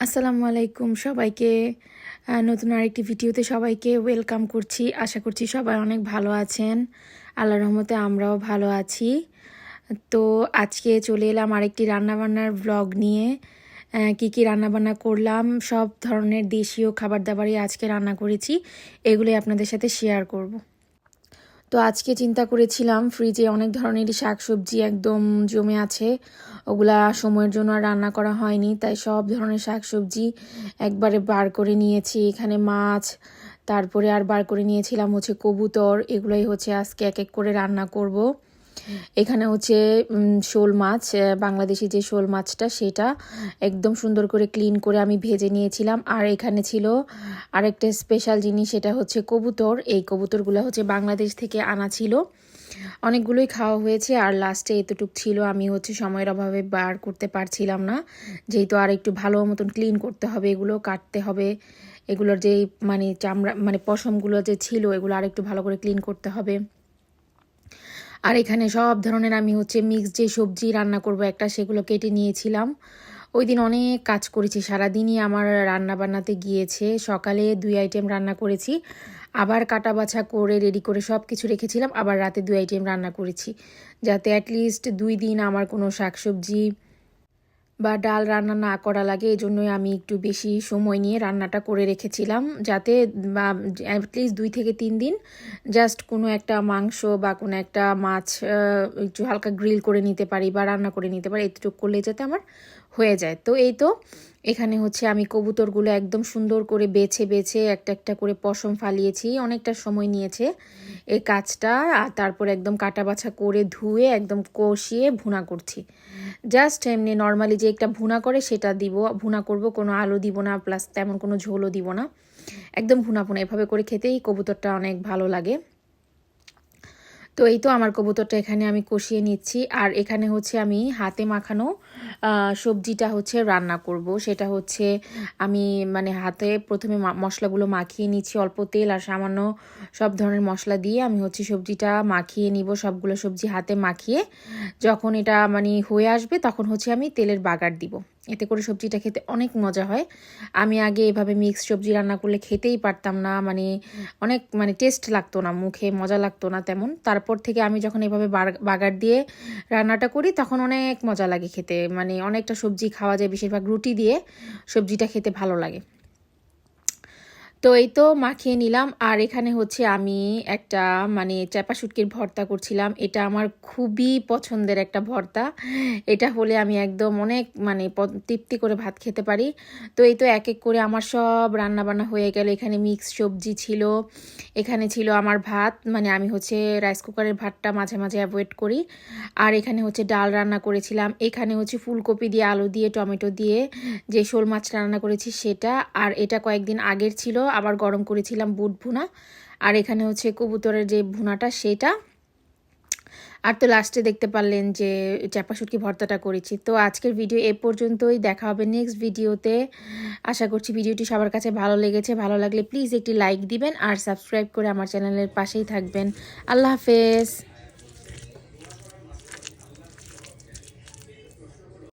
আসসালামু আলাইকুম সবাইকে। নতুন আরেকটি ভিডিওতে সবাইকে ওয়েলকাম করছি। আশা করছি সবাই অনেক ভালো আছেন। আল্লাহ রহমতে আমরাও ভালো আছি। তো আজকে চলে এলাম আরেকটি রান্নাবান্নার ব্লগ নিয়ে। কি কি রান্নাবান্না করলাম, সব ধরনের দেশীয় খাবার দাবারই আজকে রান্না করেছি। এগুলোই আপনাদের সাথে শেয়ার করব। তো আজকে চিন্তা করেছিলাম ফ্রিজে অনেক ধরনেরই শাকসবজি একদম জমে আছে। ওগুলা সময়ের জন্য আর রান্না করা হয়নি, তাই সব ধরনের শাকসবজি একবারে বার করে নিয়েছি। এখানে মাছ, তারপরে আর বার করে নিয়েছিলাম হচ্ছে কবুতর, এগুলোই হচ্ছে আজকে এক এক করে রান্না করব। এখানে হচ্ছে শোল মাছ বাংলাদেশি যে শোল মাছটা সেটা একদম সুন্দর করে ক্লিন করে আমি ভেজে নিয়েছিলাম। আর এখানে ছিল আরেকটা স্পেশাল জিনিস, সেটা হচ্ছে কবুতর। এই কবুতরগুলো হচ্ছে বাংলাদেশ থেকে আনা ছিল। অনেকগুলোই খাওয়া হয়েছে আর লাস্টে এতটুক ছিল, আমি হচ্ছে সময়ের অভাবে বার করতে পারছিলাম না। যেহেতু আর একটু ভালো মতন ক্লিন করতে হবে, এগুলো কাটতে হবে। এগুলোর যে মানে চামড়া মানে পশমগুলো যে ছিল, এগুলো আর একটু ভালো করে ক্লিন করতে হবে। আর এখানে সব ধরনের আমি হচ্ছে মিক্স যে সবজি রান্না করব একটা, সেগুলো কেটে নিয়েছিলাম। ওই দিন অনেক কাজ করেছি, সারাদিনই আমার রান্না বান্নাতে গিয়েছে। সকালে দুই আইটেম রান্না করেছি, আবার কাটা বাছা করে রেডি করে সব কিছু রেখেছিলাম, আবার রাতে দুই আইটেম রান্না করেছি। যাতে অ্যাটলিস্ট দুই দিন আমার কোনো শাকসবজি বা ডাল রান্না না করা লাগে এই জন্যই আমি একটু বেশি সময় নিয়ে রান্নাটা করে রেখেছিলাম, যাতে, বা অ্যাটলিস্ট দুই থেকে তিন দিন জাস্ট কোনো একটা মাংস বা কোনো একটা মাছ একটু হালকা গ্রিল করে নিতে পারি বা রান্না করে নিতে পারি, এতটুকু করলে যাতে আমার হয়ে যায়। তো এই তো এখানে হচ্ছে আমি কবুতরগুলো একদম সুন্দর করে বেছে বেছে একটা একটা করে পশম ফালিয়েছি। অনেকটা সময় নিয়েছে এই কাজটা আর তারপর একদম কাটা বাছা করে ধুয়ে একদম কষিয়ে ভুনা করছি। জাস্ট এমনি নর্মালি যে একটা ভুনা করে সেটা দিব। ভুনা করব, কোনো আলু দিব না, প্লাস তেমন কোনো ঝোলও দিব না। একদম ভুনা ভুনা এভাবে করে খেতেই কবুতরটা অনেক ভালো লাগে। তো এই তো আমার কবুতরটা এখানে আমি কষিয়ে নিচ্ছি। আর এখানে হচ্ছে আমি হাতে মাখানো সবজিটা হচ্ছে রান্না করব। সেটা হচ্ছে আমি মানে হাতে প্রথমে মশলাগুলো মাখিয়ে নিচ্ছি, অল্প তেল আর সামান্য সব ধরনের মশলা দিয়ে আমি হচ্ছে সবজিটা মাখিয়ে নিব, সবগুলো সবজি হাতে মাখিয়ে। যখন এটা মানে হয়ে আসবে তখন হচ্ছে আমি তেলের বাগার দিব। এতে করে সবজিটা খেতে অনেক মজা হয়। আমি আগে এভাবে মিক্স সবজি রান্না করলে খেতেই পারতাম না মানে অনেক মানে টেস্ট লাগতো না, মুখে মজা লাগতো না তেমন। তারপর থেকে আমি যখন এভাবে বাগার দিয়ে রান্নাটা করি তখন অনেক মজা লাগে খেতে মানে অনেকটা সবজি খাওয়া যায় বেশিরভাগ রুটি দিয়ে সবজিটা খেতে ভালো লাগে। তো এই তো মাখিয়ে নিলাম। আর এখানে হচ্ছে আমি একটা মানে চাপা শুটকির ভর্তা করছিলাম। এটা আমার খুবই পছন্দের একটা ভর্তা। এটা হলে আমি একদম অনেক মানে তৃপ্তি করে ভাত খেতে পারি। তো এই তো এক এক করে আমার সব রান্না বান্না হয়ে গেল। এখানে মিক্স সবজি ছিল। এখানে ছিল আমার ভাত। মানে আমি হচ্ছে রাইস কুকারের ভাতটা মাঝে মাঝে অ্যাভয়েড করি। আর এখানে হচ্ছে ডাল রান্না করেছিলাম। এখানে হচ্ছে ফুলকপি দিয়ে, আলু দিয়ে, টমেটো দিয়ে যে শোল মাছটা রান্না করেছি সেটা। আর এটা কয়েকদিন আগের ছিল। আবার গরম করেছিলাম বুট ভুনা। আর এখানে হচ্ছে কবুতরের যে ভুনাটা, সেটা। আর তো লাস্টে দেখতে পারলেন যে চাপা শুটকি ভর্তাটা করেছি। তো আজকের ভিডিও এ পর্যন্তই। দেখা হবে নেক্সট ভিডিওতে আশা করছি ভিডিওটি সবার কাছে ভালো লেগেছে। ভালো লাগলে প্লিজ একটি লাইক দিবেন আর সাবস্ক্রাইব করে আমার চ্যানেলের পাশেই থাকবেন। আল্লাহ হাফেজ।